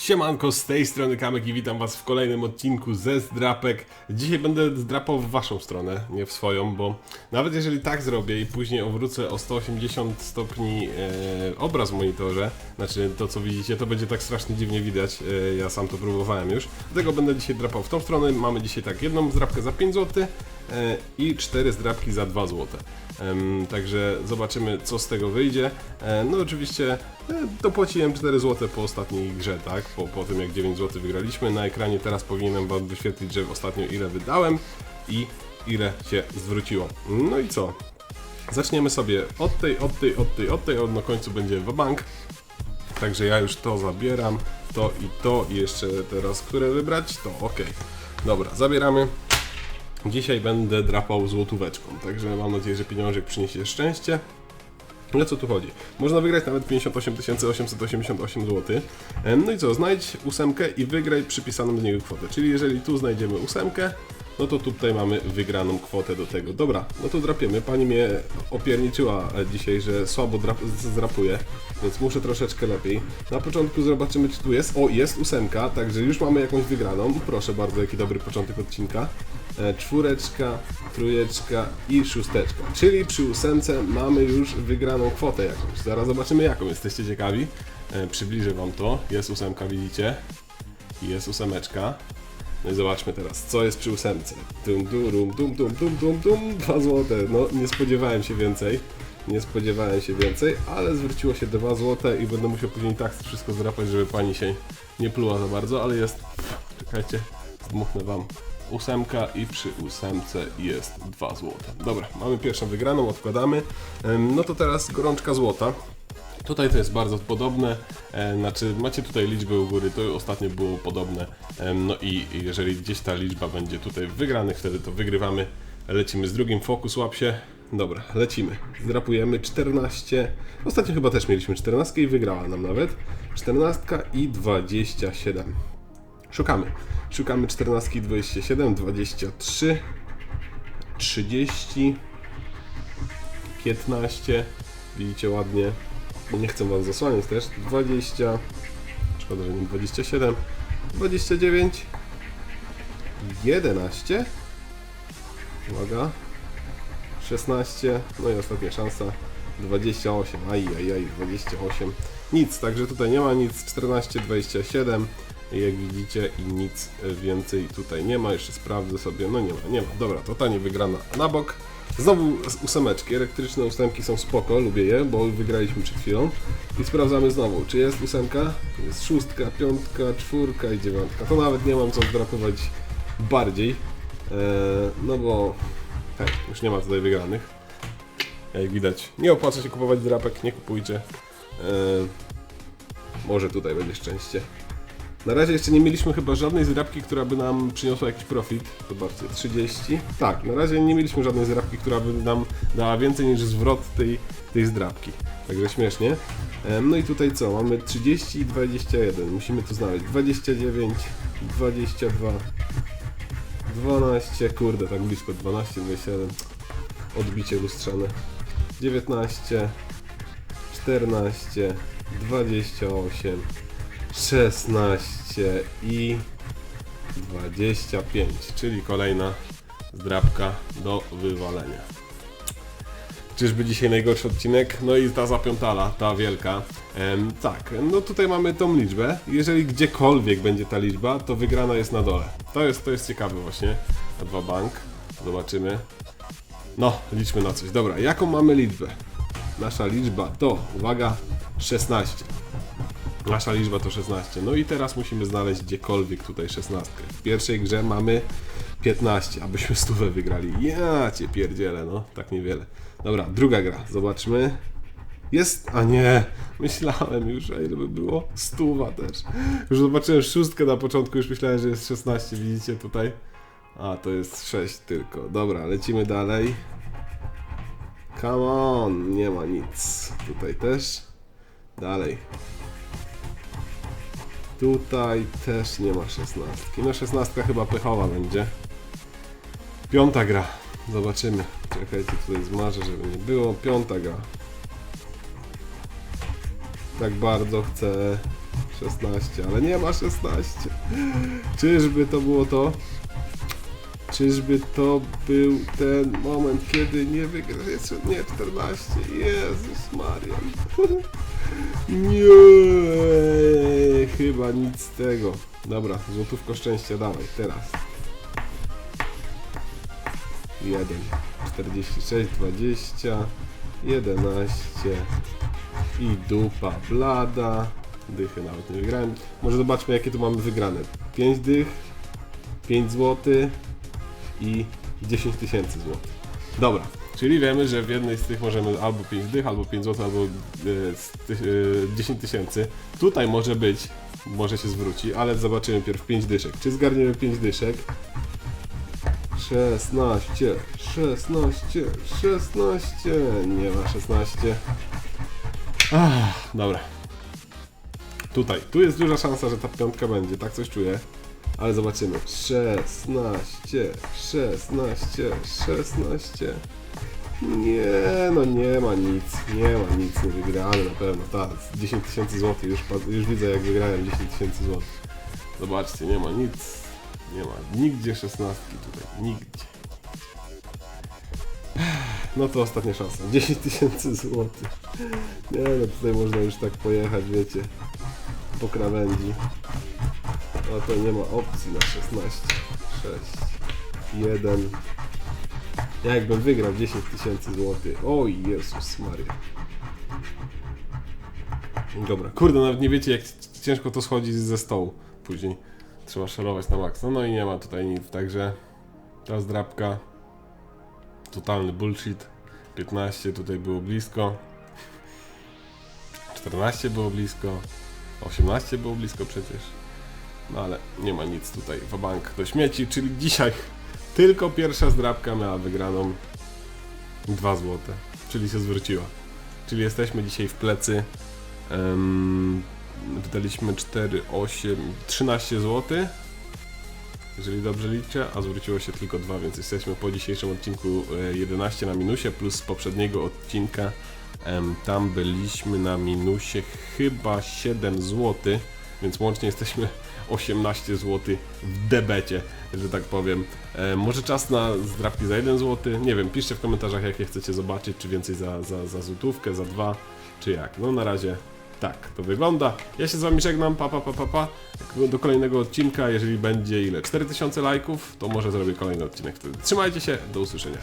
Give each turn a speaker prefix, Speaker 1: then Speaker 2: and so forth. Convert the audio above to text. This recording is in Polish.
Speaker 1: Siemanko, z tej strony Kamek i witam was w kolejnym odcinku ze zdrapek. Dzisiaj będę zdrapał w waszą stronę, nie w swoją, bo nawet jeżeli tak zrobię i później obrócę o 180 stopni e, obraz w monitorze, znaczy to co widzicie, to będzie tak strasznie dziwnie widać, e, ja sam to próbowałem już. Dlatego będę dzisiaj drapał w tą stronę, mamy dzisiaj tak jedną zdrapkę za 5 zł i cztery zdrapki za 2 zł. Także zobaczymy, co z tego wyjdzie. E, No oczywiście e, dopłaciłem 4 zł po ostatniej grze, tak? Po, po tym jak 9 zł wygraliśmy. Na ekranie teraz powinienem Wam wyświetlić, że ostatnio ile wydałem i ile się zwróciło. No i co? Zaczniemy sobie od tej, od tej, od tej, od tej, od na końcu będzie bank. Także ja już to zabieram, to i to i jeszcze teraz które wybrać, to ok. Dobra, zabieramy. Dzisiaj będę drapał złotóweczką, także mam nadzieję, że pieniążek przyniesie szczęście. No co tu chodzi? Można wygrać nawet 58 888 zł. No i co, znajdź ósemkę i wygraj przypisaną do niego kwotę. Czyli jeżeli tu znajdziemy ósemkę, no to tutaj mamy wygraną kwotę do tego. Dobra, no to drapiemy. Pani mnie opierniczyła dzisiaj, że słabo drap zdrapuję, więc muszę troszeczkę lepiej. Na początku zobaczymy, czy tu jest. O, jest ósemka, także już mamy jakąś wygraną. Proszę bardzo, jaki dobry początek odcinka. E, czwóreczka, trójeczka i szósteczka. Czyli przy ósemce mamy już wygraną kwotę jakąś. Zaraz zobaczymy jaką. Jesteście ciekawi? E, przybliżę wam to. Jest ósemka, widzicie? Jest ósemeczka. No i zobaczmy teraz, co jest przy ósemce. Dum, dum, dum, dum, dum, dum, dum, dum, dwa złote. No, nie spodziewałem się więcej. Nie spodziewałem się więcej, ale zwróciło się 2 złote i będę musiał później tak wszystko zdrapać, żeby pani się nie pluła za bardzo, ale jest... Czekajcie, zdmuchnę wam ósemka i przy ósemce jest 2 złote. Dobra, mamy pierwszą wygraną, odkładamy. No to teraz gorączka złota. Tutaj to jest bardzo podobne, e, znaczy macie tutaj liczbę u góry, to ostatnio było podobne, no i i jeżeli gdzieś ta liczba będzie tutaj wygranych, wtedy to wygrywamy, lecimy z drugim, fokus łap się, dobra, lecimy, zdrapujemy 14, ostatnio chyba też mieliśmy 14 i wygrała nam nawet, 14 i 27, szukamy, szukamy 14 i 27, 23, 30, 15, widzicie ładnie, nie chcę wam zasłaniać też, 20, szkoda, że nie 27, 29, 11, uwaga, 16, no i ostatnia szansa, 28, aj, aj, aj, 28, nic, także tutaj nie ma nic, 14, 27, jak widzicie i nic więcej tutaj nie ma, jeszcze sprawdzę sobie, no nie ma, nie ma, dobra, to ta nie wygrana na bok, Znowu ósemeczki, elektryczne ósemki są spoko, lubię je, bo wygraliśmy przed chwilą. I sprawdzamy znowu, czy jest ósemka, jest szóstka, piątka, czwórka i dziewiątka. To nawet nie mam co zdrapować bardziej, eee, no bo hej, już nie ma tutaj wygranych. Jak widać, nie opłaca się kupować drapek, nie kupujcie. Eee, może tutaj będzie szczęście. Na razie jeszcze nie mieliśmy chyba żadnej zrabki, która by nam przyniosła jakiś profit. Zobaczcie, 30. Tak, na razie nie mieliśmy żadnej zrabki, która by nam dała więcej niż zwrot tej, tej zdrabki. Także śmiesznie. No i tutaj co? Mamy 30 i 21. Musimy tu znaleźć. 29, 22, 12, kurde, tak blisko 12, 27. Odbicie lustrzane. 19, 14, 28, 16 i 25, czyli kolejna zdrabka do wywalenia. Czyżby dzisiaj najgorszy odcinek? No i ta zapiątala, ta wielka. Em, tak, no tutaj mamy tą liczbę. Jeżeli gdziekolwiek będzie ta liczba, to wygrana jest na dole. To jest, to jest ciekawe właśnie. Na dwa bank. Zobaczymy. No, liczmy na coś. Dobra, jaką mamy liczbę? Nasza liczba to, uwaga, 16. Nasza liczba to 16. No i teraz musimy znaleźć gdziekolwiek tutaj 16. W pierwszej grze mamy 15, abyśmy stówę wygrali. Ja cię pierdzielę, no, tak niewiele. Dobra, druga gra, zobaczmy. Jest, a nie, myślałem już, a ile by było? Stuwa też. Już zobaczyłem szóstkę na początku, już myślałem, że jest 16, widzicie tutaj? A, to jest 6 tylko. Dobra, lecimy dalej. Come on, nie ma nic. Tutaj też. Dalej. Tutaj też nie ma szesnastki. No szesnastka chyba pechowa będzie. Piąta gra. Zobaczymy. Czekajcie, tutaj zmarzę, żeby nie było. Piąta gra. Tak bardzo chcę 16, ale nie ma 16. Czyżby to było to? Czyżby to był ten moment, kiedy nie wygra jeszcze nie 14? Jezus Marian. Nie, chyba nic z tego. Dobra, złotówko szczęścia dawaj, teraz. 1, 46, 20, 11 i dupa blada. Dychy nawet nie wygrałem. Może zobaczmy jakie tu mamy wygrane. 5 dych, 5 zł i 10 tysięcy złotych. Dobra, czyli wiemy, że w jednej z tych możemy albo 5 dych, albo 5 zł, albo e, z tych, e, 10 tysięcy. Tutaj może być, może się zwróci, ale zobaczymy pierw 5 dyszek. Czy zgarniemy 5 dyszek? 16, 16, 16, nie ma 16. Ach, dobra. Tutaj, tu jest duża szansa, że ta piątka będzie, tak coś czuję. Ale zobaczymy. 16, 16, 16. Nie, no nie ma nic, nie ma nic, nie wygrałem na pewno. Tak, 10 tysięcy złotych, już, już widzę jak wygrałem 10 tysięcy złotych. Zobaczcie, nie ma nic, nie ma nigdzie szesnastki tutaj, nigdzie. No to ostatnia szansa, 10 tysięcy złotych. Nie no, tutaj można już tak pojechać, wiecie, po krawędzi. A to nie ma opcji na 16, 6, 1. Ja jakbym wygrał 10 tysięcy złotych. Oj, Jezus Maria. Dobra, kurde, nawet nie wiecie jak ciężko to schodzi ze stołu później. Trzeba szorować na maksa. No i nie ma tutaj nic, także ta zdrabka totalny bullshit. 15 tutaj było blisko. 14 było blisko. 18 było blisko przecież. No ale nie ma nic tutaj w bank do śmieci, czyli dzisiaj tylko pierwsza zdrabka miała wygraną 2 złote, czyli się zwróciła. Czyli jesteśmy dzisiaj w plecy. Em, wydaliśmy 4, 8, 13 zł. Jeżeli dobrze liczę, a zwróciło się tylko 2, więc jesteśmy po dzisiejszym odcinku e, 11 na minusie, plus z poprzedniego odcinka em, tam byliśmy na minusie chyba 7 zł, więc łącznie jesteśmy 18 zł w debecie, że tak powiem. E, może czas na zdrabki za 1 zł? Nie wiem, piszcie w komentarzach jakie chcecie zobaczyć, czy więcej za, za, za złotówkę, za 2, czy jak. No na razie tak to wygląda. Ja się z wami żegnam, pa pa pa pa pa. Do kolejnego odcinka, jeżeli będzie ile? 4000 lajków, to może zrobię kolejny odcinek wtedy. Trzymajcie się, do usłyszenia.